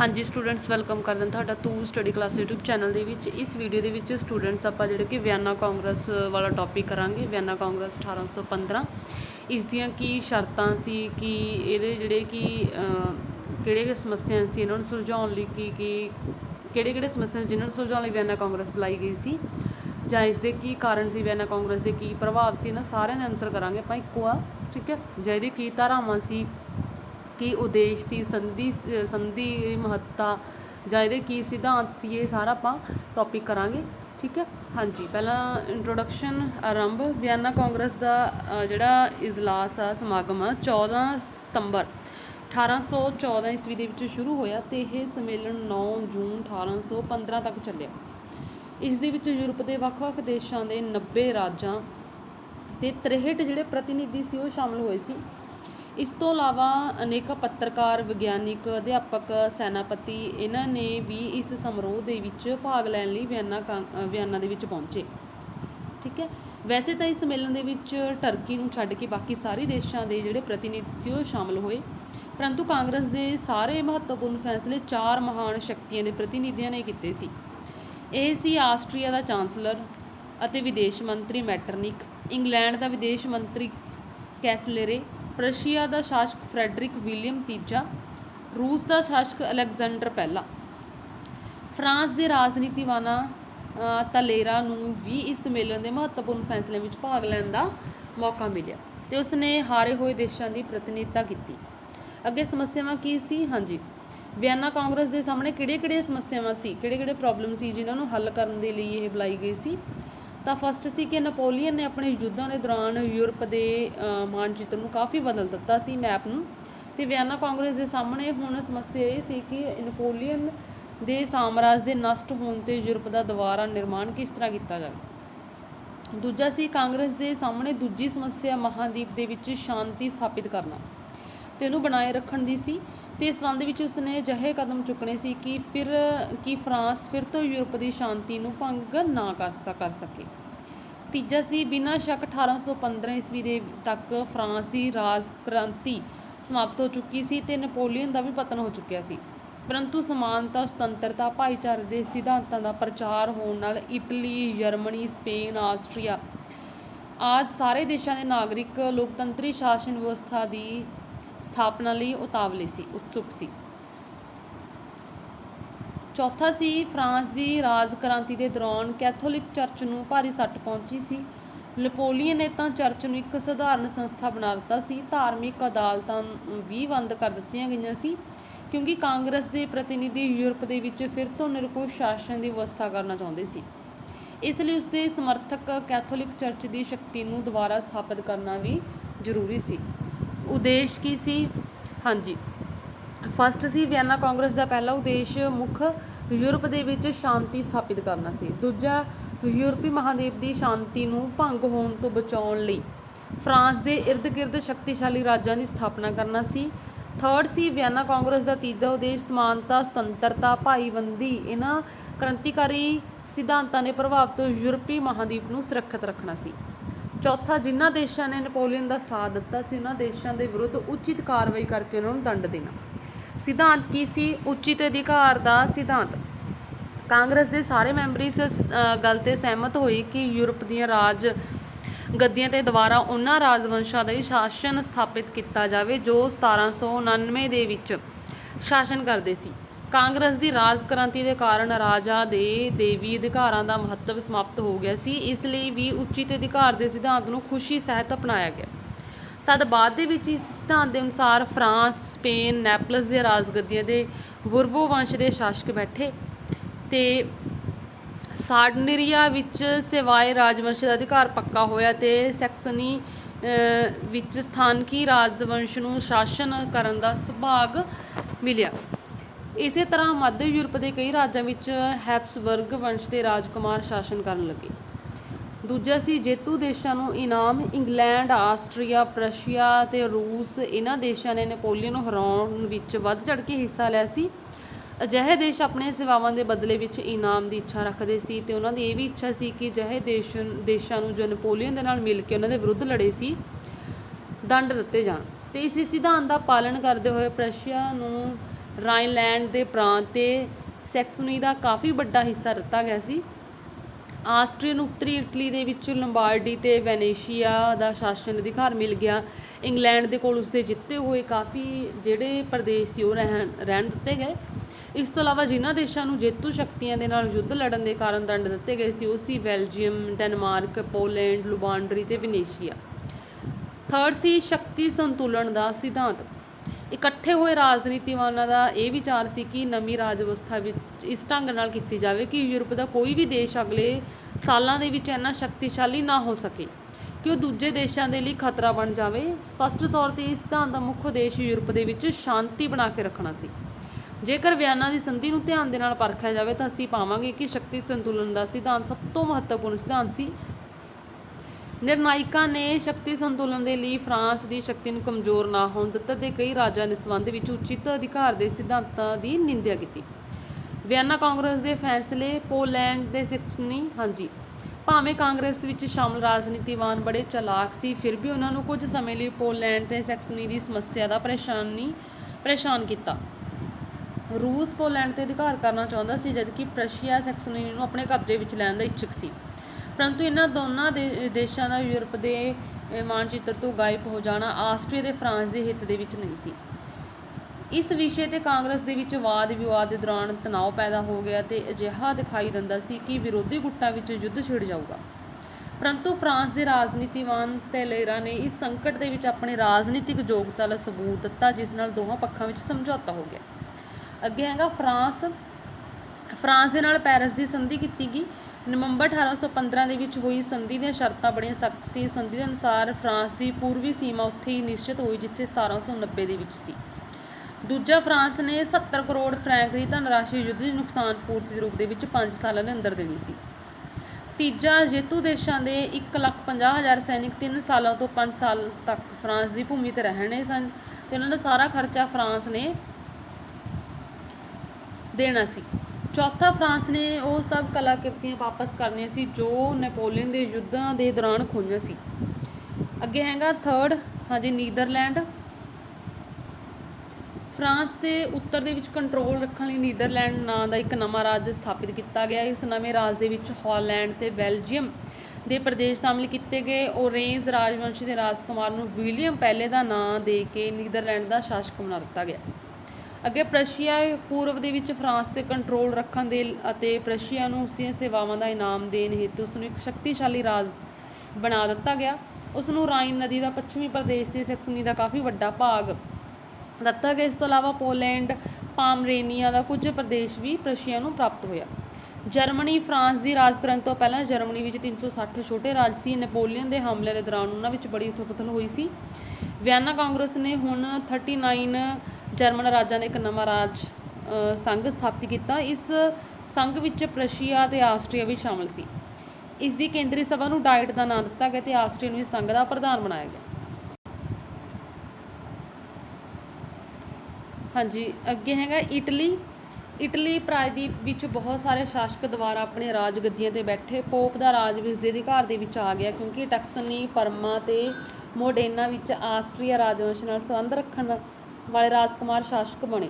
ਹਾਂਜੀ students welcome ਕਰਦੇ ਹਾਂ ਤੁਹਾਡਾ ਤੂੰ ਸਟੱਡੀ ਕਲਾਸ YouTube ਚੈਨਲ ਦੇ ਵਿੱਚ। ਇਸ ਵੀਡੀਓ ਦੇ ਵਿੱਚ ਸਟੂਡੈਂਟਸ ਆਪਾਂ ਜਿਹੜੇ ਕਿ ਵਿਆਨਾ ਕਾਂਗਰਸ ਵਾਲਾ ਟੌਪਿਕ ਕਰਾਂਗੇ ਵਿਆਨਾ ਕਾਂਗਰਸ 1815 ਇਸ ਦੀਆਂ ਕੀ ਸ਼ਰਤਾਂ ਸੀ, ਕਿ ਇਹਦੇ ਜਿਹੜੇ ਕਿ ਕਿਹੜੇ ਕਿਹੜੇ ਸਮੱਸਿਆ ਸੀ, ਇਹਨਾਂ ਨੂੰ ਸੁਲਝਾਉਣ ਲਈ ਕੀ ਕੀ, ਕਿਹੜੇ ਕਿਹੜੇ ਸਮੱਸਿਆ ਜਿਨ੍ਹਾਂ ਨੂੰ ਸੁਲਝਾਉਣ ਲਈ ਵਿਆਨਾ ਕਾਂਗਰਸ ਬੁਲਾਈ ਗਈ ਸੀ। ਜਾਂ ਇਸ ਦੇ ਕੀ ਕਾਰਨ ਸੀ ਵਿਆਨਾ ਕਾਂਗਰਸ ਦੇ ਕੀ ਪ੍ਰਭਾਵ ਸੀ, ਇਹਨਾਂ ਸਾਰਿਆਂ ਦਾ ਆਨਸਰ ਕਰਾਂਗੇ ਆਪਾਂ ਇੱਕੋ ਆ, ਠੀਕ ਹੈ? ਜਾਂ ਇਹਦੀ ਕੀ ਧਾਰਾਵਾਂ ਸੀ ਕੀ ਉਦੇਸ਼ ਸੀ, ਸੰਧੀ ਸੰਧੀ ਦੀ ਮਹੱਤਤਾ ਜਾਂ ਇਹਦੇ ਕੀ ਸਿਧਾਂਤ ਸੀ, ਇਹ ਸਾਰਾ ਆਪਾਂ ਟੌਪਿਕ ਕਰਾਂਗੇ, ਠੀਕ ਹੈ? ਹਾਂਜੀ, ਪਹਿਲਾਂ ਇੰਟਰੋਡਕਸ਼ਨ ਆਰੰਭ, ਵਿਆਨਾ ਕਾਂਗਰਸ ਦਾ ਜਿਹੜਾ ਇਜਲਾਸ ਆ, ਸਮਾਗਮ ਆ 14 ਸਤੰਬਰ 1814 ਈਸਵੀ ਦੇ ਵਿੱਚ ਸ਼ੁਰੂ ਹੋਇਆ ਤੇ ਇਹ ਸੰਮੇਲਨ 9 ਜੂਨ 1815 ਤੱਕ ਚੱਲਿਆ। ਇਸ ਦੇ ਵਿੱਚ ਯੂਰਪ ਦੇ ਵੱਖ-ਵੱਖ ਦੇਸ਼ਾਂ ਦੇ 90 ਰਾਜਾਂ ਤੇ 63 ਜਿਹੜੇ ਪ੍ਰਤੀਨਿਧੀ ਸੀ, ਉਹ ਸ਼ਾਮਲ ਹੋਏ ਸੀ। ਇਸ ਤੋਂ ਇਲਾਵਾ ਅਨੇਕਾਂ ਪੱਤਰਕਾਰ ਵਿਗਿਆਨਿਕ ਅਧਿਆਪਕ ਸੈਨਾਪਤੀ ਇਹਨਾਂ ਨੇ ਵੀ ਇਸ ਸਮਾਰੋਹ ਦੇ ਵਿੱਚ ਭਾਗ ਲੈਣ ਲਈ ਵਿਆਨਾ ਕਾਂ- ਅ, ਵਿਆਨਾ ਦੇ ਵਿੱਚ ਪਹੁੰਚੇ। ਠੀਕ ਹੈ? ਵੈਸੇ ਤਾਂ ਇਸ ਸੰਮੇਲਨ ਦੇ ਵਿੱਚ ਟਰਕੀ ਨੂੰ ਛੱਡ ਕੇ ਬਾਕੀ ਸਾਰੇ ਦੇਸ਼ਾਂ ਦੇ ਜਿਹੜੇ ਪ੍ਰਤੀਨਿਧ ਸੀ ਉਹ ਸ਼ਾਮਲ ਹੋਏ। ਪਰੰਤੂ ਕਾਂਗਰਸ ਦੇ ਸਾਰੇ ਮਹੱਤਵਪੂਰਨ ਫੈਸਲੇ ਚਾਰ ਮਹਾਨ ਸ਼ਕਤੀਆਂ ਦੇ ਪ੍ਰਤੀਨਿਧੀਆਂ ਨੇ ਕੀਤੇ ਸੀ। ਇਹ ਸੀ ਆਸਟਰੀਆ ਦਾ ਚਾਂਸਲਰ ਅਤੇ ਵਿਦੇਸ਼ ਮੰਤਰੀ ਮੈਟਰਨਿਕ ਇੰਗਲੈਂਡ ਦਾ ਵਿਦੇਸ਼ ਮੰਤਰੀ ਕੈਸਲੇਰੇ ਪ੍ਰਸ਼ੀਆ ਦਾ ਸ਼ਾਸਕ ਫਰੈਡਰਿਕ ਵਿਲੀਅਮ ਤੀਜਾ। ਰੂਸ ਦਾ ਸ਼ਾਸਕ ਅਲੈਗਜ਼ੈਂਡਰ ਪਹਿਲਾ। ਫਰਾਂਸ ਦੇ ਰਾਜਨੀਤੀਵਾਨਾ ਅ, ਤਲੇਰਾ ਨੂੰ ਵੀ ਇਸ ਸੰਮੇਲਨ ਦੇ ਮਹੱਤਵਪੂਰਨ ਫੈਸਲੇ ਵਿੱਚ ਭਾਗ ਲੈਣ ਦਾ ਮੌਕਾ ਮਿਲਿਆ ਤੇ ਉਸਨੇ ਹਾਰੇ ਹੋਏ ਦੇਸ਼ਾਂ ਦੀ ਪ੍ਰਤੀਨਿਧਤਾ ਕੀਤੀ। ਅੱਗੇ ਸਮੱਸਿਆਵਾਂ ਕੀ ਸੀ? ਹਾਂਜੀ। ਵਿਆਨਾ ਕਾਂਗਰਸ ਦੇ ਸਾਹਮਣੇ ਕਿਹੜੀਆਂ-ਕਿਹੜੀਆਂ ਸਮੱਸਿਆਵਾਂ ਸੀ? ਕਿਹੜੇ-ਕਿਹੜੇ ਪ੍ਰੋਬਲਮ ਸੀ ਜਿਨ੍ਹਾਂ ਨੂੰ ਹੱਲ ਕਰਨ ਦੇ ਲਈ ਇਹ ਬੁਲਾਈ ਗਈ ਸੀ? ਤਾਂ ਫਸਟ ਸੀ ਕਿ ਨੈਪੋਲੀਅਨ ਨੇ ਆਪਣੇ ਯੁੱਧਾਂ ਦੇ ਦੌਰਾਨ ਯੂਰਪ ਦੇ ਅ, ਮਾਨਚਿੱਤਰ ਨੂੰ ਕਾਫੀ ਬਦਲ ਦਿੱਤਾ ਸੀ ਮੈਪ ਨੂੰ। ਤੇ ਵਿਆਨਾ ਕਾਂਗਰਸ ਦੇ ਸਾਹਮਣੇ ਹੁਣ ਸਮੱਸਿਆ ਇਹ ਸੀ ਕਿ ਨਪੋਲੀਅਨ ਦੇ ਸਾਮਰਾਜ ਦੇ ਨਸ਼ਟ ਹੋਣ ਤੇ ਯੂਰਪ ਦਾ ਦੁਬਾਰਾ ਨਿਰਮਾਣ ਕਿਸ ਤਰ੍ਹਾਂ ਕੀਤਾ ਜਾਵੇ? ਦੂਜਾ ਸੀ ਕਾਂਗਰਸ ਦੇ ਸਾਹਮਣੇ ਦੂਜੀ ਸਮੱਸਿਆ ਮਹਾਦੀਪ ਦੇ ਵਿੱਚ ਸ਼ਾਂਤੀ ਸਥਾਪਿਤ ਕਰਨਾ। ਤੇ ਉਹਨੂੰ ਬਣਾਏ ਰੱਖਣ ਦੀ ਸੀ। ਤੇ ਇਸ ਸੰਬੰਧ ਵਿੱਚ ਉਸਨੇ ਅਜਿਹੇ ਕਦਮ ਚੁੱਕਣੇ ਸੀ ਕਿ ਫਿਰ, ਕਿ ਫਰਾਂਸ ਫਿਰ ਤੋਂ ਯੂਰਪ ਦੀ ਸ਼ਾਂਤੀ ਨੂੰ ਭੰਗ ਨਾ ਕਰ ਸ- ਸਕੇ। ਤੀਜਾ ਸੀ, ਬਿਨਾਂ ਸ਼ੱਕ 1815 ਈਸਵੀ ਦੇ ਤੱਕ ਫਰਾਂਸ ਦੀ ਰਾਜ ਕ੍ਰਾਂਤੀ ਸਮਾਪਤ ਹੋ ਚੁੱਕੀ ਸੀ ਤੇ ਨੈਪੋਲੀਅਨ ਦਾ ਵੀ ਪਤਨ ਹੋ ਚੁੱਕਿਆ ਸੀ। ਪਰੰਤੂ ਸਮਾਨਤਾ, ਸੁਤੰਤਰਤਾ, ਭਾਈਚਾਰੇ ਦੇ ਸਿਧਾਂਤਾਂ ਦਾ ਪ੍ਰਚਾਰ ਹੋਣ ਨਾਲ ਇਟਲੀ, ਜਰਮਨੀ, ਸਪੇਨ, ਆਸਟਰੀਆ ਆਦਿ ਸਾਰੇ ਦੇਸ਼ਾਂ ਦੇ ਨਾਗਰਿਕ, ਲੋਕਤੰਤਰੀ ਸ਼ਾਸਨ ਵਿਵਸਥਾ ਦੀ ਸਥਾਪਨਾ ਲਈ ਉਤਾਵਲੇ ਸੀ, ਉਤਸੁਕ ਸੀ। ਚੌਥਾ ਸੀ, ਫਰਾਂਸ ਦੀ ਰਾਜ ਕ੍ਰਾਂਤੀ ਦੇ ਦੌਰਾਨ ਕੈਥੋਲਿਕ ਚਰਚ ਨੂੰ ਭਾਰੀ ਸੱਟ ਪਹੁੰਚੀ ਸੀ। ਨੈਪੋਲੀਅਨ ਨੇ ਤਾਂ ਚਰਚ ਨੂੰ ਇੱਕ ਸਧਾਰਨ ਸੰਸਥਾ ਬਣਾ ਦਿੱਤਾ ਸੀ। ਧਾਰਮਿਕ ਅਦਾਲਤਾਂ ਵੀ ਬੰਦ ਕਰ ਦਿੱਤੀਆਂ ਗਈਆਂ ਸੀ, ਕਿਉਂਕਿ ਕਾਂਗਰਸ ਦੇ ਪ੍ਰਤੀਨਿਧੀ ਯੂਰਪ ਦੇ ਵਿੱਚ ਫਿਰ ਤੋਂ ਨਿਰਕੋਸ਼ ਸ਼ਾਸਨ ਦੀ ਵਿਵਸਥਾ ਕਰਨਾ ਚਾਹੁੰਦੇ ਸੀ। ਇਸ ਲਈ ਉਸਦੇ ਸਮਰਥਕ ਕੈਥੋਲਿਕ ਚਰਚ ਦੀ ਸ਼ਕਤੀ ਨੂੰ ਦੁਬਾਰਾ ਸਥਾਪਿਤ ਕਰਨਾ ਵੀ ਜ਼ਰੂਰੀ ਸੀ। ਉਦੇਸ਼ ਕੀ ਸੀ? ਹਾਂਜੀ। ਫਸਟ ਸੀ ਵਿਆਨਾ ਕਾਂਗਰਸ ਦਾ ਪਹਿਲਾ ਉਦੇਸ਼ ਮੁੱਖ ਯੂਰਪ ਦੇ ਵਿੱਚ ਸ਼ਾਂਤੀ ਸਥਾਪਿਤ ਕਰਨਾ ਸੀ। ਦੂਜਾ ਯੂਰਪੀ ਮਹਾਦੀਪ ਦੀ ਸ਼ਾਂਤੀ ਨੂੰ ਭੰਗ ਹੋਣ ਤੋਂ ਬਚਾਉਣ ਲਈ ਫਰਾਂਸ ਦੇ ਇਰਦ-ਗਿਰਦ ਸ਼ਕਤੀਸ਼ਾਲੀ ਰਾਜਾਂ ਦੀ ਸਥਾਪਨਾ ਕਰਨਾ ਸੀ। ਥਰਡ ਸੀ ਵਿਆਨਾ ਕਾਂਗਰਸ ਦਾ ਤੀਜਾ ਉਦੇਸ਼ ਸਮਾਨਤਾ, ਸੁਤੰਤਰਤਾ ਭਾਈਬੰਦੀ ਇਹਨਾਂ ਕ੍ਰਾਂਤੀਕਾਰੀ ਸਿਧਾਂਤਾਂ ਦੇ ਪ੍ਰਭਾਵ ਤੋਂ ਯੂਰਪੀ ਮਹਾਦੀਪ ਨੂੰ ਸੁਰੱਖਿਅਤ ਰੱਖਣਾ ਸੀ। ਚੌਥਾ ਜਿਨ੍ਹਾਂ ਦੇਸ਼ਾਂ ਨੇ ਨੈਪੋਲੀਅਨ ਦਾ ਸਾਥ ਦਿੱਤਾ ਸੀ, ਉਹਨਾਂ ਦੇਸ਼ਾਂ ਦੇ ਵਿਰੁੱਧ ਉਚਿਤ ਕਾਰਵਾਈ ਕਰਕੇ ਉਹਨਾਂ ਨੂੰ ਦੰਡ ਦੇਣਾ। ਸਿਧਾਂਤ ਕੀ ਸੀ? ਉਚਿਤ ਅਧਿਕਾਰ ਦਾ ਸਿਧਾਂਤ। ਕਾਂਗਰਸ ਦੇ ਸਾਰੇ ਮੈਂਬਰ ਇਸ ਗੱਲ ਤੇ ਸਹਿਮਤ ਹੋਏ ਕਿ ਯੂਰਪ ਦੀਆਂ ਰਾਜ ਗੱਦੀਆਂ ਤੇ ਦੁਬਾਰਾ ਉਹਨਾਂ ਰਾਜਵੰਸ਼ਾਂ ਦਾ ਹੀ ਸ਼ਾਸਨ ਸਥਾਪਿਤ ਕੀਤਾ ਜਾਵੇ, ਜੋ 1799 ਦੇ ਵਿੱਚ ਸ਼ਾਸਨ ਕਰਦੇ ਸੀ। ਕਾਂਗਰਸ ਦੀ ਰਾਜ ਕ੍ਰਾਂਤੀ ਦੇ ਕਾਰਨ ਰਾਜਾ ਦੇ ਦੇਵੀ ਅਧਿਕਾਰਾਂ ਦਾ ਮਹੱਤਵ ਸਮਾਪਤ ਹੋ ਗਿਆ ਸੀ, ਇਸ ਲਈ ਵੀ ਉਚਿਤ ਅਧਿਕਾਰ ਦੇ ਸਿਧਾਂਤ ਨੂੰ ਖੁਸ਼ੀ ਸਹਿਤ ਅਪਣਾਇਆ ਗਿਆ। ਤਦ ਬਾਅਦ ਦੇ ਵਿੱਚ ਇਸ ਸਿਧਾਂਤ ਦੇ ਅਨੁਸਾਰ ਫਰਾਂਸ, ਸਪੇਨ, ਨੈਪਲਸ ਦੀਆਂ ਰਾਜਗੱਦੀਆਂ ਦੇ ਬੁਰਬੋ ਵੰਸ਼ ਦੇ ਸ਼ਾਸਕ ਬੈਠੇ ਤੇ ਸਾਰਡਨਰੀਆ ਵਿੱਚ ਸਿਵਾਏ ਰਾਜਵੰਸ਼ ਦਾ ਅਧਿਕਾਰ ਪੱਕਾ ਹੋਇਆ ਤੇ ਸੈਕਸਨੀ ਵਿੱਚ ਸਥਾਨਕੀ ਰਾਜਵੰਸ਼ ਨੂੰ ਸ਼ਾਸਨ ਕਰਨ ਦਾ ਸੁਭਾਗ ਮਿਲਿਆ। ਇਸੇ ਤਰ੍ਹਾਂ ਮੱਧ ਯੂਰਪ ਦੇ ਕਈ ਰਾਜਾਂ ਵਿੱਚ ਹੈਪਸਬਰਗ ਵੰਸ਼ ਦੇ ਰਾਜਕੁਮਾਰ ਸ਼ਾਸਨ ਕਰਨ ਲੱਗੇ। ਦੂਜਾ ਸੀ ਜੇਤੂ ਦੇਸ਼ਾਂ ਨੂੰ ਇਨਾਮ, ਇੰਗਲੈਂਡ, ਆਸਟਰੀਆ, ਪ੍ਰਸ਼ੀਆ ਤੇ ਰੂਸ ਇਹਨਾਂ ਦੇਸ਼ਾਂ ਨੇ ਨੈਪੋਲੀਅਨ ਨੂੰ ਹਰਾਉਣ ਵਿੱਚ ਵੱਧ ਚੜ੍ਹ ਕੇ ਹਿੱਸਾ ਲਿਆ ਸੀ। ਅਜਿਹੇ ਦੇਸ਼ ਆਪਣੇ ਸੇਵਾਵਾਂ ਦੇ ਬਦਲੇ ਵਿੱਚ ਇਨਾਮ ਦੀ ਇੱਛਾ ਰੱਖਦੇ ਸੀ ਤੇ ਉਹਨਾਂ ਦੀ ਇਹ ਵੀ ਇੱਛਾ ਸੀ ਕਿ ਅਜਿਹੇ ਦੇਸ਼, ਦੇਸ਼ਾਂ ਨੂੰ ਜੋ ਨੈਪੋਲੀਅਨ ਦੇ ਨਾਲ ਮਿਲ ਕੇ ਉਹਨਾਂ ਦੇ ਵਿਰੁੱਧ ਲੜੇ ਸੀ, ਦੰਡ ਦਿੱਤੇ ਜਾਣ। ਤੇ ਇਸ ਸਿਧਾਂਤ ਦਾ ਪਾਲਣ ਕਰਦੇ ਹੋਏ ਪ੍ਰਸ਼ੀਆ ਨੂੰ ਰਾਈਨਲੈਂਡ ਦੇ ਪ੍ਰਾਂਤ ਤੇ ਸੈਕਸੋਨੀ ਦਾ ਕਾਫੀ ਵੱਡਾ ਹਿੱਸਾ ਦਿੱਤਾ ਗਿਆ ਸੀ। ਆਸਟਰੀਅਨ ਉੱਤਰੀ ਇਟਲੀ ਦੇ ਵਿੱਚ ਲੰਬਾਰਡੀ ਤੇ ਵੈਨੇਸ਼ੀਆ ਦਾ ਸ਼ਾਸਨ ਅਧਿਕਾਰ ਮਿਲ ਗਿਆ। ਇੰਗਲੈਂਡ ਦੇ ਕੋਲ ਉਸਦੇ ਜਿੱਤੇ ਹੋਏ ਕਾਫੀ ਜਿਹੜੇ ਪ੍ਰਦੇਸ਼ ਸੀ, ਉਹ ਰਹਿਣ ਰਹਿਣ ਦਿੱਤੇ ਗਏ। ਇਸ ਤੋਂ ਇਲਾਵਾ ਜਿਨ੍ਹਾਂ ਦੇਸ਼ਾਂ ਨੂੰ ਜੇਤੂ ਸ਼ਕਤੀਆਂ ਦੇ ਨਾਲ ਯੁੱਧ ਲੜਨ ਦੇ ਕਾਰਨ ਦੰਡ ਦਿੱਤੇ ਗਏ ਸੀ, ਉਹ ਸੀ ਬੈਲਜੀਅਮ, ਡੈਨਮਾਰਕ, ਪੋਲੈਂਡ, ਲੁਬਾਂਡਰੀ ਤੇ ਵਿਨੇਸ਼ੀਆ। ਥਰਡ ਸੀ ਸ਼ਕਤੀ ਸੰਤੁਲਨ ਦਾ ਸਿਧਾਂਤ। ਇਕੱਠੇ ਹੋਏ ਰਾਜਨੀਤੀਵਾਨਾਂ ਦਾ ਇਹ ਵਿਚਾਰ ਸੀ ਕਿ ਨਵੀਂ ਰਾਜ ਵਿਵਸਥਾ ਵਿੱਚ ਇਸ ਢੰਗ ਨਾਲ ਕੀਤੀ ਜਾਵੇ ਕਿ ਯੂਰਪ ਦਾ ਕੋਈ ਵੀ ਦੇਸ਼ ਅਗਲੇ ਸਾਲਾਂ ਦੇ ਵਿੱਚ ਇੰਨਾ ਸ਼ਕਤੀਸ਼ਾਲੀ ਨਾ ਹੋ ਸਕੇ ਕਿ ਉਹ ਦੂਜੇ ਦੇਸ਼ਾਂ ਦੇ ਲਈ ਖਤਰਾ ਬਣ ਜਾਵੇ। ਸਪਸ਼ਟ ਤੌਰ ਤੇ ਇਸ ਸਿਧਾਂਤ ਦਾ ਮੁੱਖ ਉਦੇਸ਼ ਯੂਰਪ ਦੇ ਵਿੱਚ ਸ਼ਾਂਤੀ ਬਣਾ ਕੇ ਰੱਖਣਾ ਸੀ। ਜੇਕਰ ਵਿਆਨਾ ਦੀ ਸੰਧੀ ਨੂੰ ਧਿਆਨ ਦੇ ਨਾਲ ਪਰਖਿਆ ਜਾਵੇ ਤਾਂ ਅਸੀਂ ਪਾਵਾਂਗੇ ਕਿ ਸ਼ਕਤੀ ਸੰਤੁਲਨ ਦਾ ਸਿਧਾਂਤ ਸਭ ਤੋਂ ਮਹੱਤਵਪੂਰਨ ਸਿਧਾਂਤ ਸੀ। ਨਿਰਣਾਇਕਾਂ ਨੇ ਸ਼ਕਤੀ ਸੰਤੁਲਨ ਦੇ ਲਈ ਫਰਾਂਸ ਦੀ ਸ਼ਕਤੀ ਨੂੰ ਕਮਜ਼ੋਰ ਨਾ ਹੋਣ ਦਿੱਤਾ ਤੇ ਕਈ ਰਾਜਾਂ ਦੇ ਸੰਬੰਧ ਵਿੱਚ ਉਚਿਤ ਅਧਿਕਾਰ ਦੇ ਸਿਧਾਂਤਾਂ ਦੀ ਨਿੰਦਿਆ ਕੀਤੀ। ਵਿਆਨਾ ਕਾਂਗਰਸ ਦੇ ਫੈਸਲੇ, ਪੋਲੈਂਡ ਦੇ ਸਿਕਸਨੀ ਹਾਂਜੀ। ਭਾਵੇਂ ਕਾਂਗਰਸ ਵਿੱਚ ਸ਼ਾਮਲ ਰਾਜਨੀਤੀਵਾਨ ਬੜੇ ਚਲਾਕ ਸੀ, ਫਿਰ ਵੀ ਉਹਨਾਂ ਨੂੰ ਕੁਝ ਸਮੇਂ ਲਈ ਪੋਲੈਂਡ ਤੇ ਸੈਕਸਨੀ ਦੀ ਸਮੱਸਿਆ ਦਾ ਪਰੇਸ਼ਾਨੀ, ਪਰੇਸ਼ਾਨ ਕੀਤਾ। ਰੂਸ ਪੋਲੈਂਡ ਤੇ ਅਧਿਕਾਰ ਕਰਨਾ ਚਾਹੁੰਦਾ ਸੀ, ਜਦਕਿ ਪ੍ਰਸ਼ੀਆ ਸੈਕਸਨੀ ਨੂੰ ਆਪਣੇ ਕਬਜ਼ੇ ਵਿੱਚ ਲੈਣ ਦਾ ਇੱਛੁਕ ਸੀ। ਪਰੰਤੂ ਇਹਨਾਂ ਦੋਨਾਂ ਦੇ ਦੇਸ਼ਾਂ ਦਾ ਯੂਰਪ ਦੇ ਮਾਨਚਿੱਤਰ ਤੋਂ ਗਾਇਬ ਹੋ ਜਾਣਾ ਆਸਟਰੀਆ ਤੇ ਫਰਾਂਸ ਦੇ ਹਿੱਤ ਦੇ ਵਿੱਚ ਨਹੀਂ ਸੀ। ਇਸ ਵਿਸ਼ੇ ਤੇ ਕਾਂਗਰਸ ਦੇ ਵਿੱਚ ਵਾਦ ਵਿਵਾਦ ਦੇ ਦੌਰਾਨ ਤਣਾਅ ਪੈਦਾ ਹੋ ਗਿਆ ਤੇ ਅਜਿਹਾ ਦਿਖਾਈ ਦਿੰਦਾ ਸੀ ਕਿ ਵਿਰੋਧੀ ਗੁੱਟਾਂ ਵਿੱਚ ਯੁੱਧ ਛਿੜ ਜਾਊਗਾ। ਪਰੰਤੂ ਫਰਾਂਸ ਦੇ ਰਾਜਨੀਤੀਵਾਨ ਤੇਲੇਰਾ ਨੇ ਇਸ ਸੰਕਟ ਦੇ ਵਿੱਚ ਆਪਣੇ ਰਾਜਨੀਤਿਕ ਯੋਗਤਾ ਦਾ ਸਬੂਤ ਦਿੱਤਾ, ਜਿਸ ਨਾਲ ਦੋਹਾਂ ਪੱਖਾਂ ਵਿੱਚ ਸਮਝੌਤਾ ਹੋ ਗਿਆ। ਅੱਗੇ ਹੈਗਾ ਫਰਾਂਸ ਫਰਾਂਸ ਦੇ ਨਾਲ ਪੈਰਿਸ ਦੀ ਸੰਧੀ ਕੀਤੀ ਗਈ। ਨਵੰਬਰ 1815 ਦੇ ਵਿੱਚ ਹੋਈ ਸੰਧੀ ਦੀਆਂ ਸ਼ਰਤਾਂ ਬੜੀਆਂ ਸਖਤ ਸੀ। ਸੰਧੀ ਦੇ ਅਨੁਸਾਰ ਫਰਾਂਸ ਦੀ ਪੂਰਬੀ ਸੀਮਾ ਉੱਥੇ ਹੀ ਨਿਸ਼ਚਿਤ ਹੋਈ ਜਿੱਥੇ 1790 ਦੇ ਵਿੱਚ ਸੀ। ਦੂਜਾ ਫਰਾਂਸ ਨੇ 70 ਕਰੋੜ ਫਰੈਂਕ ਦੀ ਧਨਰਾਸ਼ੀ ਯੁੱਧ ਦੀ ਨੁਕਸਾਨ ਪੂਰਤੀ ਦੇ ਰੂਪ ਦੇ ਵਿੱਚ 5 ਸਾਲਾਂ ਦੇ ਅੰਦਰ ਦੇਣੀ ਸੀ। ਤੀਜਾ ਜੇਤੂ ਦੇਸ਼ਾਂ ਦੇ 1,50,000 ਸੈਨਿਕ 3 ਸਾਲਾਂ ਤੋਂ 5 ਸਾਲ ਤੱਕ ਫਰਾਂਸ ਦੀ ਭੂਮੀ ਤੇ ਰਹਿਣੇ ਸਨ ਤੇ ਉਹਨਾਂ ਦਾ ਸਾਰਾ ਖਰਚਾ ਫਰਾਂਸ ਨੇ ਦੇਣਾ ਸੀ। ਚੌਥਾ ਫਰਾਂਸ ਨੇ ਉਹ ਸਭ ਕਲਾਕ੍ਰਿਤੀਆਂ ਵਾਪਸ ਕਰਨੀਆਂ ਸੀ, ਜੋ ਨੈਪੋਲੀਅਨ ਦੇ ਯੁੱਧਾਂ ਦੇ ਦੌਰਾਨ ਖੋਈਆਂ ਸੀ। ਅੱਗੇ ਹੈਗਾ ਥਰਡ ਹਾਂਜੀ, ਨੀਦਰਲੈਂਡ। ਫਰਾਂਸ ਦੇ ਉੱਤਰ ਦੇ ਵਿੱਚ ਕੰਟਰੋਲ ਰੱਖਣ ਲਈ ਨੀਦਰਲੈਂਡ ਨਾਂ ਦਾ ਇੱਕ ਨਵਾਂ ਰਾਜ ਸਥਾਪਿਤ ਕੀਤਾ ਗਿਆ। ਇਸ ਨਵੇਂ ਰਾਜ ਦੇ ਵਿੱਚ ਹਾਲੈਂਡ ਤੇ ਬੈਲਜੀਅਮ ਦੇ ਪ੍ਰਦੇਸ਼ ਸ਼ਾਮਿਲ ਕੀਤੇ ਗਏ। ਔਰੇਂਜ ਰਾਜਵੰਸ਼ ਦੇ ਰਾਜਕੁਮਾਰ ਨੂੰ ਵਿਲੀਅਮ ਪਹਿਲੇ ਦਾ ਨਾਂ ਦੇ ਕੇ ਨੀਦਰਲੈਂਡ ਦਾ ਸ਼ਾਸਕ ਬਣਾ ਦਿੱਤਾ ਗਿਆ। ਅੱਗੇ ਪ੍ਰਸ਼ੀਆ ਪੂਰਬ ਦੇ ਵਿੱਚ ਫਰਾਂਸ ਤੇ ਕੰਟਰੋਲ ਰੱਖਣ ਦੇ ਅਤੇ ਪ੍ਰਸ਼ੀਆ ਨੂੰ ਉਸ ਦੀਆਂ ਸੇਵਾਵਾਂ ਦਾ ਇਨਾਮ ਦੇਣ ਹੈਤੂ ਉਸ ਨੂੰ ਇੱਕ ਸ਼ਕਤੀਸ਼ਾਲੀ ਰਾਜ ਬਣਾ ਦਿੱਤਾ ਗਿਆ। ਉਸ ਨੂੰ ਰਾਈਨ ਨਦੀ ਦਾ ਪੱਛਮੀ ਪ੍ਰਦੇਸ਼ ਤੇ ਸੈਕਸਨੀ ਦਾ ਕਾਫੀ ਵੱਡਾ ਭਾਗ ਦਿੱਤਾ ਗਿਆ। ਇਸ ਤੋਂ ਇਲਾਵਾ ਪੋਲੈਂਡ, ਪਾਮਰੇਨੀਆ ਦਾ ਕੁਝ ਪ੍ਰਦੇਸ਼ ਵੀ ਪ੍ਰਸ਼ੀਆ ਨੂੰ ਪ੍ਰਾਪਤ ਹੋਇਆ। ਜਰਮਨੀ, ਫਰਾਂਸ ਦੀ ਰਾਜ ਕਰਨ ਤੋਂ ਪਹਿਲਾਂ ਜਰਮਨੀ ਵਿੱਚ 360 ਛੋਟੇ ਰਾਜ ਸੀ। ਨੈਪੋਲੀਅਨ ਦੇ ਹਮਲੇ ਦੇ ਦੌਰਾਨ ਉਹਨਾਂ ਵਿੱਚ ਬੜੀ ਉਥਲ-ਪੁਥਲ ਹੋਈ ਸੀ। ਵਿਆਨਾ ਕਾਂਗਰਸ ਨੇ ਹੁਣ 39 ਜਰਮਨ ਰਾਜਾਂ ਨੇ ਇੱਕ ਨਵਾਂ ਰਾਜ ਸੰਘ ਸਥਾਪਿਤ ਕੀਤਾ। ਇਸ ਸੰਘ ਵਿੱਚ ਪ੍ਰਸ਼ੀਆ ਤੇ ਆਸਟਰੀਆ ਵੀ ਸ਼ਾਮਲ ਸੀ। ਇਸ ਦੀ ਕੇਂਦਰੀ ਸਭਾ ਨੂੰ ਡਾਇਟ ਦਾ ਨਾਮ ਦਿੱਤਾ ਗਿਆ ਤੇ ਆਸਟਰੀਆ ਨੂੰ ਇਸ ਸੰਘ ਦਾ ਪ੍ਰਧਾਨ ਬਣਾਇਆ ਗਿਆ। ਹਾਂਜੀ, ਅੱਗੇ ਹੈਗਾ ਇਟਲੀ। ਇਟਲੀ ਪ੍ਰਾਇਦੀਪ ਵਿੱਚ ਬਹੁਤ ਸਾਰੇ ਸ਼ਾਸਕ ਦੁਆਰਾ ਆਪਣੇ ਰਾਜ ਗੱਦੀਆਂ ਤੇ ਬੈਠੇ। ਪੋਪ ਦਾ ਰਾਜ ਵੀ ਇਸ ਦੇ ਅਧਿਕਾਰ ਦੇ ਵਿੱਚ ਆ ਗਿਆ ਕਿਉਂਕਿ ਟੈਕਸਨੀ, ਪਰਮਾ ਤੇ ਮੋਡੇਨਾ ਵਿੱਚ ਆਸਟਰੀਆ ਰਾਜਵੰਸ਼ ਨਾਲ ਸੰਬੰਧ ਰੱਖਣ ਵਾਲੇ ਰਾਜਕੁਮਾਰ ਸ਼ਾਸਕ ਬਣੇ।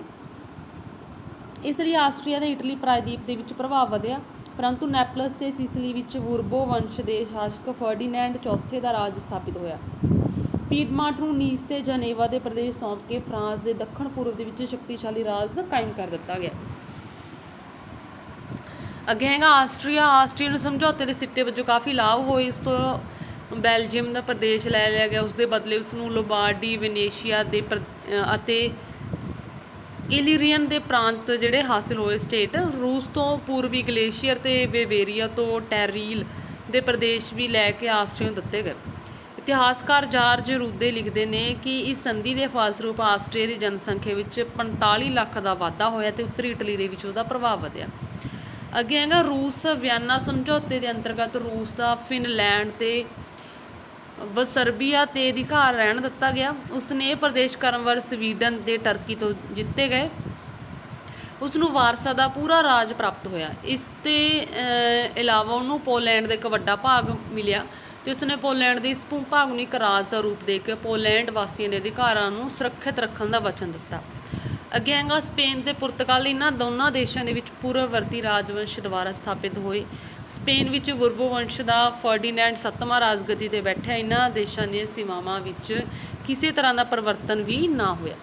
ਇਸ ਲਈ ਆਸਟਰੀਆ ਤੇ ਇਟਲੀ ਪ੍ਰਾਇਦੀਪ ਦੇ ਵਿੱਚ ਪ੍ਰਭਾਵ ਵਧਿਆ, ਪਰੰਤੂ ਨੈਪਲਸ ਤੇ ਸਿਸਲੀ ਵਿੱਚ ਬੁਰਬੋ ਵੰਸ਼ ਦੇ ਸ਼ਾਸਕ ਫਰਡੀਨੈਂਡ ਚੌਥੇ ਦਾ ਰਾਜ ਸਥਾਪਿਤ ਹੋਇਆ। ਪੀਡਮਾਂਟ ਨੂੰ ਨੀਸ ਤੇ ਜਨੇਵਾ ਦੇ ਪ੍ਰਦੇਸ਼ ਸੌਂਪ ਕੇ ਫਰਾਂਸ ਦੇ ਦੱਖਣ ਪੂਰਬ ਦੇ ਵਿੱਚ ਸ਼ਕਤੀਸ਼ਾਲੀ ਰਾਜ ਕਾਇਮ ਕਰ ਦਿੱਤਾ ਗਿਆ। ਅੱਗੇ ਹੈਗਾ ਆਸਟਰੀਆ। ਆਸਟਰੀਆ ਨੂੰ ਸਮਝੌਤੇ ਦੇ ਸਿੱਟੇ ਵਜੋਂ ਕਾਫੀ ਲਾਭ ਹੋਏ। ਇਸ ਤੋਂ ਬੈਲਜੀਅਮ ਦਾ ਪ੍ਰਦੇਸ਼ ਲੈ ਲਿਆ ਗਿਆ। ਉਸ ਦੇ ਬਦਲੇ ਉਸ ਨੂੰ ਲੋਬਾਰਡੀ, ਵੈਨੇਸ਼ੀਆ ਦੇ ਅਤੇ ਇਲੀਰੀਅਨ ਦੇ ਪ੍ਰਾਂਤ ਜਿਹੜੇ ਹਾਸਿਲ ਹੋਏ ਸਟੇਟ, ਰੂਸ ਤੋਂ ਪੂਰਬੀ ਗਲੇਸ਼ੀਅਰ ਤੇ ਬੇਵੇਰੀਆ ਤੋਂ ਟੈਰੀਲ ਦੇ ਪ੍ਰਦੇਸ਼ ਵੀ ਲੈ ਕੇ ਆਸਟਰੀਆ ਨੂੰ ਦਿੱਤੇ ਗਏ। ਇਤਿਹਾਸਕਾਰ ਜਾਰਜ ਰੂਦੇ ਲਿਖਦੇ ਨੇ ਕਿ ਇਸ ਸੰਧੀ ਦੇ ਫਲਸਰੂਪ ਆਸਟਰੀਆ ਦੀ ਜਨਸੰਖਿਆ ਵਿੱਚ 45 ਲੱਖ ਦਾ ਵਾਧਾ ਹੋਇਆ ਤੇ ਉੱਤਰੀ ਇਟਲੀ ਦੇ ਵਿੱਚ ਉਹਦਾ ਪ੍ਰਭਾਵ ਵਧਿਆ। ਅੱਗੇ ਹੈਗਾ ਰੂਸ, ਵਿਆਨਾ ਸਮਝੌਤੇ ਦੇ ਅੰਤਰਗਤ ਰੂਸ ਦਾ ਫਿਨਲੈਂਡ ਤੇ ਵਸਰਬੀਆ ਤੇ ਅਧਿਕਾਰ ਰਹਿਣ ਦਿੱਤਾ ਗਿਆ। ਉਸ ਨੇ ਇਹ ਪ੍ਰਦੇਸ਼ ਕਰਮਵਰ ਸਵੀਡਨ ਤੇ ਟਰਕੀ ਤੋਂ ਜਿੱਤੇ ਗਏ। ਉਸ ਨੂੰ ਵਾਰਸਾ ਦਾ ਪੂਰਾ ਰਾਜ ਪ੍ਰਾਪਤ ਹੋਇਆ। ਇਸ ਤੇ ਅਹ, ਇਲਾਵਾ ਉਹਨੂੰ ਪੋਲੈਂਡ ਦਾ ਇੱਕ ਵੱਡਾ ਭਾਗ ਮਿਲਿਆ ਤੇ ਉਸਨੇ ਪੋਲੈਂਡ ਦੇ ਇਸ ਭੂਭਾਗ ਨੂੰ ਇੱਕ ਰਾਜ ਦਾ ਰੂਪ ਦੇ ਕੇ ਪੋਲੈਂਡ ਵਾਸੀਆਂ ਦੇ ਅਧਿਕਾਰਾਂ ਨੂੰ ਸੁਰੱਖਿਅਤ ਰੱਖਣ ਦਾ ਵਚਨ ਦਿੱਤਾ। ਅੱਗੇ ਹੈਗਾ ਸਪੇਨ ਤੇ ਪੁਰਤਗਾਲ ਇਹਨਾਂ ਦੋਨਾਂ ਦੇਸ਼ਾਂ ਦੇ ਵਿੱਚ ਪੂਰਵਵਰਤੀ ਰਾਜਵੰਸ਼ ਦੁਆਰਾ ਸਥਾਪਿਤ ਹੋਏ। ਸਪੇਨ ਵਿੱਚ ਬੁਰਬੋ ਵੰਸ਼ ਦਾ ਫਰਡੀਨੈਂਡ ਸੱਤਵਾਂ ਰਾਜਗੱਦੀ ਤੇ ਬੈਠਿਆ। ਇਹਨਾਂ ਦੇਸ਼ਾਂ ਦੀਆਂ ਸੀਮਾਵਾਂ ਵਿੱਚ ਕਿਸੇ ਤਰ੍ਹਾਂ ਦਾ ਪਰਿਵਰਤਨ ਵੀ ਨਾ ਹੋਇਆ।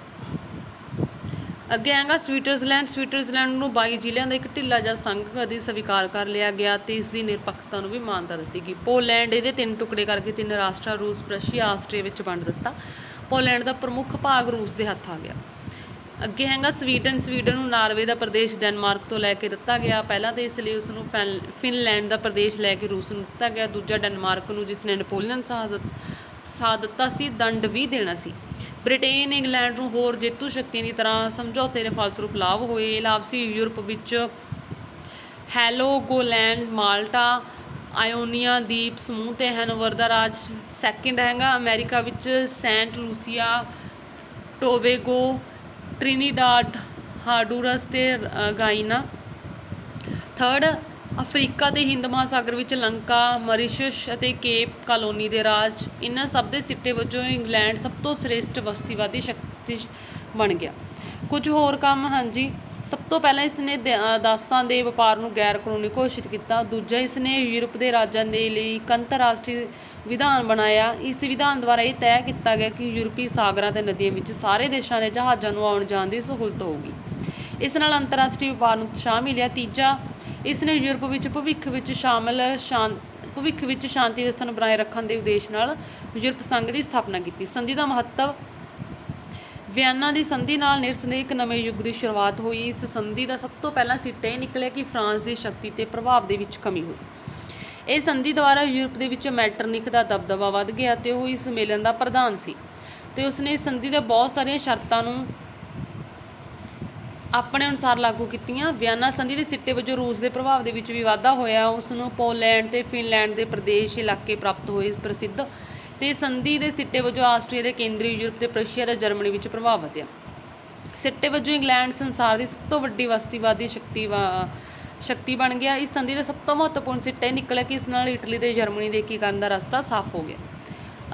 ਅੱਗੇ ਆਏਗਾ ਸਵਿਟਜ਼ਰਲੈਂਡ। ਸਵਿਟਜ਼ਰਲੈਂਡ ਨੂੰ 22 ਜ਼ਿਲ੍ਹਿਆਂ ਦਾ ਇੱਕ ਢਿੱਲਾ ਜਿਹਾ ਸੰਘ ਕਦੇ ਸਵੀਕਾਰ ਕਰ ਲਿਆ ਗਿਆ ਤੇ ਇਸ ਦੀ ਨਿਰਪੱਖਤਾ ਨੂੰ ਵੀ ਮਾਨਤਾ ਦਿੱਤੀ ਗਈ। ਪੋਲੈਂਡ ਇਹਦੇ ਤਿੰਨ ਟੁਕੜੇ ਕਰਕੇ ਤਿੰਨ ਰਾਸ਼ਟਰਾਂ, ਰੂਸ, ਪ੍ਰਸ਼ੀਆ ਆਸਟਰੀ ਵਿੱਚ ਵੰਡ ਦਿੱਤਾ। ਪੋਲੈਂਡ ਦਾ ਪ੍ਰਮੁੱਖ ਭਾਗ ਰੂਸ ਦੇ ਹੱਥ ਆ ਗਿਆ। ਅੱਗੇ ਹੈਗਾ ਸਵੀਡਨ ਸਵੀਡਨ ਨੂੰ ਨਾਰਵੇ ਦਾ ਪ੍ਰਦੇਸ਼ ਡੈਨਮਾਰਕ ਤੋਂ ਲੈ ਕੇ ਦਿੱਤਾ ਗਿਆ। ਪਹਿਲਾਂ ਤਾਂ ਇਸ ਲਈ ਉਸ ਨੂੰ ਫੈਨ- ਫਿਨਲੈਂਡ ਦਾ ਪ੍ਰਦੇਸ਼ ਲੈ ਕੇ ਰੂਸ ਨੂੰ ਦਿੱਤਾ ਗਿਆ। ਦੂਜਾ ਡੈਨਮਾਰਕ ਨੂੰ ਜਿਸ ਨੇ ਨੈਪੋਲੀਅਨ ਸਾਹਸ ਸਾਥ ਦਿੱਤਾ ਸੀ, ਦੰਡ ਵੀ ਦੇਣਾ ਸੀ। ਬ੍ਰਿਟੇਨ, ਇੰਗਲੈਂਡ ਨੂੰ ਹੋਰ ਜੇਤੂ ਸ਼ਕਤੀਆਂ ਦੀ ਤਰ੍ਹਾਂ ਸਮਝੌਤੇ ਦੇ ਫਲਸਰੂਪ ਲਾਭ ਹੋਏ। ਇਹ ਲਾਭ ਸੀ ਯੂਰਪ ਵਿੱਚ ਹੈਲੋ ਗੋਲੈਂਡ, ਮਾਲਟਾ, ਆਇਓਨੀਆ ਦੀਪ ਸਮੂਹ ਤੇ ਹੈਨੋਵਰ ਦਾ ਰਾਜ। ਸੈਕਿੰਡ ਹੈਗਾ ਅਮਰੀਕਾ ਵਿੱਚ Saint Lucia Tobago Trinidad Honduras ਤੇ ਅ, ਗਾਇਨਾ ਥਰਡ ਅਫਰੀਕਾ ਤੇ ਹਿੰਦ ਮਹਾਸਾਗਰ ਵਿੱਚ ਲੰਕਾ ਮਰੀਸ਼ਸ ਅਤੇ ਕੇਪ ਕਾਲੋਨੀ ਦੇ ਰਾਜ। ਇਹਨਾਂ ਸਭ ਦੇ ਸਿੱਟੇ ਵਜੋਂ ਇੰਗਲੈਂਡ ਸਭ ਤੋਂ ਸ੍ਰੇਸ਼ਟ ਬਸਤੀਵਾਦੀ ਸ਼ਕਤੀ ਬਣ ਗਿਆ। ਕੁਝ ਹੋਰ ਕੰਮ ਹਾਂਜੀ। ਸਭ ਤੋਂ ਪਹਿਲਾਂ ਇਸ ਨੇ ਦਾਸਾਂ ਦੇ ਵਪਾਰ ਨੂੰ ਗੈਰ ਕਾਨੂੰਨੀ ਘੋਸ਼ਿਤ ਕੀਤਾ। ਦੂਜਾ ਇਸ ਨੇ ਯੂਰਪ ਦੇ ਰਾਜਾਂ ਦੇ ਲਈ ਇੱਕ ਅੰਤਰਰਾਸ਼ਟਰੀ ਵਿਧਾਨ ਬਣਾਇਆ। ਇਸ ਵਿਧਾਨ ਦੁਆਰਾ ਇਹ ਤੈਅ ਕੀਤਾ ਗਿਆ ਕਿ ਯੂਰਪੀ ਸਾਗਰਾਂ ਤੇ ਨਦੀਆਂ ਵਿੱਚ ਸਾਰੇ ਦੇਸ਼ਾਂ ਦੇ ਜਹਾਜ਼ਾਂ ਨੂੰ ਆਉਣ ਜਾਣ ਦੀ ਸਹੂਲਤ ਹੋਊਗੀ। ਇਸ ਨਾਲ ਅੰਤਰਰਾਸ਼ਟਰੀ ਵਪਾਰ ਨੂੰ ਉਤਸ਼ਾਹ ਮਿਲਿਆ। ਤੀਜਾ ਇਸ ਨੇ ਯੂਰਪ ਵਿੱਚ ਭਵਿੱਖ ਵਿੱਚ ਸ਼ਾਮਲ ਸ਼ਾਂ ਭਵਿੱਖ ਵਿੱਚ ਸ਼ਾਂਤੀ ਵਿਵਸਥਾ ਨੂੰ ਬਣਾਏ ਰੱਖਣ ਦੇ ਉਦੇਸ਼ ਨਾਲ ਯੂਰਪ ਸੰਘ ਦੀ ਸਥਾਪਨਾ ਕੀਤੀ। ਸੰਧੀ ਦਾ ਮਹੱਤਵ ਵਿਆਨਾ ਦੀ ਸੰਧੀ ਨਾਲ ਨਿਰਸੰਦੇਹ ਇੱਕ ਨਵੇਂ ਯੁੱਗ ਦੀ ਸ਼ੁਰੂਆਤ ਹੋਈ। ਇਸ ਸੰਧੀ ਦਾ ਸਭ ਤੋਂ ਪਹਿਲਾ ਸਿੱਟਾ ਇਹ ਨਿਕਲਿਆ ਕਿ ਫਰਾਂਸ ਦੀ ਸ਼ਕਤੀ ਤੇ ਪ੍ਰਭਾਵ ਦੇ ਵਿੱਚ ਕਮੀ ਹੋਈ। ਇਹ ਸੰਧੀ ਦੁਆਰਾ ਯੂਰਪ ਦੇ ਵਿੱਚ ਮੈਟਰਨਿਕ ਦਾ ਦਬਦਬਾ ਵੱਧ ਗਿਆ ਤੇ ਉਹ ਇਸ ਮੇਲਨ ਦਾ ਪ੍ਰਧਾਨ ਸੀ ਤੇ ਉਸਨੇ ਇਸ ਸੰਧੀ ਦੇ ਬਹੁਤ ਸਾਰੀਆਂ ਸ਼ਰਤਾਂ ਨੂੰ ਆਪਣੇ ਅਨੁਸਾਰ ਲਾਗੂ ਕੀਤੀਆਂ। ਵਿਆਨਾ ਸੰਧੀ ਦੇ ਸਿੱਟੇ ਵਜੋਂ ਰੂਸ ਦੇ ਪ੍ਰਭਾਵ ਦੇ ਵਿੱਚ ਵੀ ਵਾਧਾ ਹੋਇਆ। ਉਸ ਨੂੰ ਪੋਲੈਂਡ ਤੇ ਫਿਨਲੈਂਡ ਦੇ ਪ੍ਰਦੇਸ਼ ਇਲਾਕੇ ਪ੍ਰਾਪਤ ਹੋਏ ਪ੍ਰਸਿੱਧ ਤੇ ਸੰਧੀ ਦੇ ਸਿੱਟੇ ਵਜੋਂ ਆਸਟਰੀਆ ਦੇ ਕੇਂਦਰੀ ਯੂਰਪ ਤੇ ਪ੍ਰਸ਼ੀਆ ਤੇ ਜਰਮਨੀ ਵਿੱਚ ਪ੍ਰਭਾਵਿਤ ਆ ਸਿੱਟੇ ਵਜੋਂ ਇੰਗਲੈਂਡ ਸੰਸਾਰ ਦੀ ਸਭ ਤੋਂ ਵੱਡੀ ਵਸਤੀਵਾਦੀ ਸ਼ਕਤੀ ਵਾ- ਸ਼ਕਤੀ ਬਣ ਗਿਆ। ਇਸ ਸੰਧੀ ਦਾ ਸਭ ਤੋਂ ਮਹੱਤਵਪੂਰਨ ਸਿੱਟਾ ਇਹ ਨਿਕਲਿਆ ਕਿ ਇਸ ਨਾਲ ਇਟਲੀ ਤੇ ਜਰਮਨੀ ਦੇ ਏਕੀਕਰਨ ਦਾ ਰਸਤਾ ਸਾਫ਼ ਹੋ ਗਿਆ।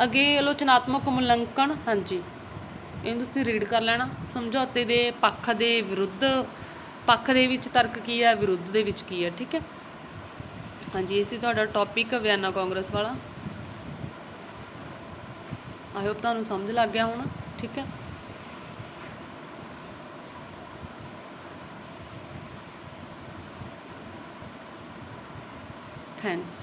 ਅੱਗੇ ਆਲੋਚਨਾਤਮਕ ਮੁਲਾਂਕਣ ਹਾਂਜੀ। ਇਹਨੂੰ ਤੁਸੀਂ ਰੀਡ ਕਰ ਲੈਣਾ। ਸਮਝੌਤੇ ਦੇ ਪੱਖ ਦੇ ਵਿਰੁੱਧ, ਪੱਖ ਦੇ ਵਿੱਚ ਤਰਕ ਕੀ ਹੈ ਵਿਰੁੱਧ ਦੇ ਵਿੱਚ ਕੀ ਹੈ ਠੀਕ ਹੈ? ਹਾਂਜੀ, ਇਹ ਸੀ ਤੁਹਾਡਾ ਟੌਪਿਕ ਵਿਆਨਾ ਕਾਂਗਰਸ ਵਾਲਾ। ਆਈ ਹੋਪ ਤੁਹਾਨੂੰ ਸਮਝ ਲੱਗ ਗਿਆ ਹੋਣਾ ਠੀਕ ਹੈ? ਥੈਂਕਸ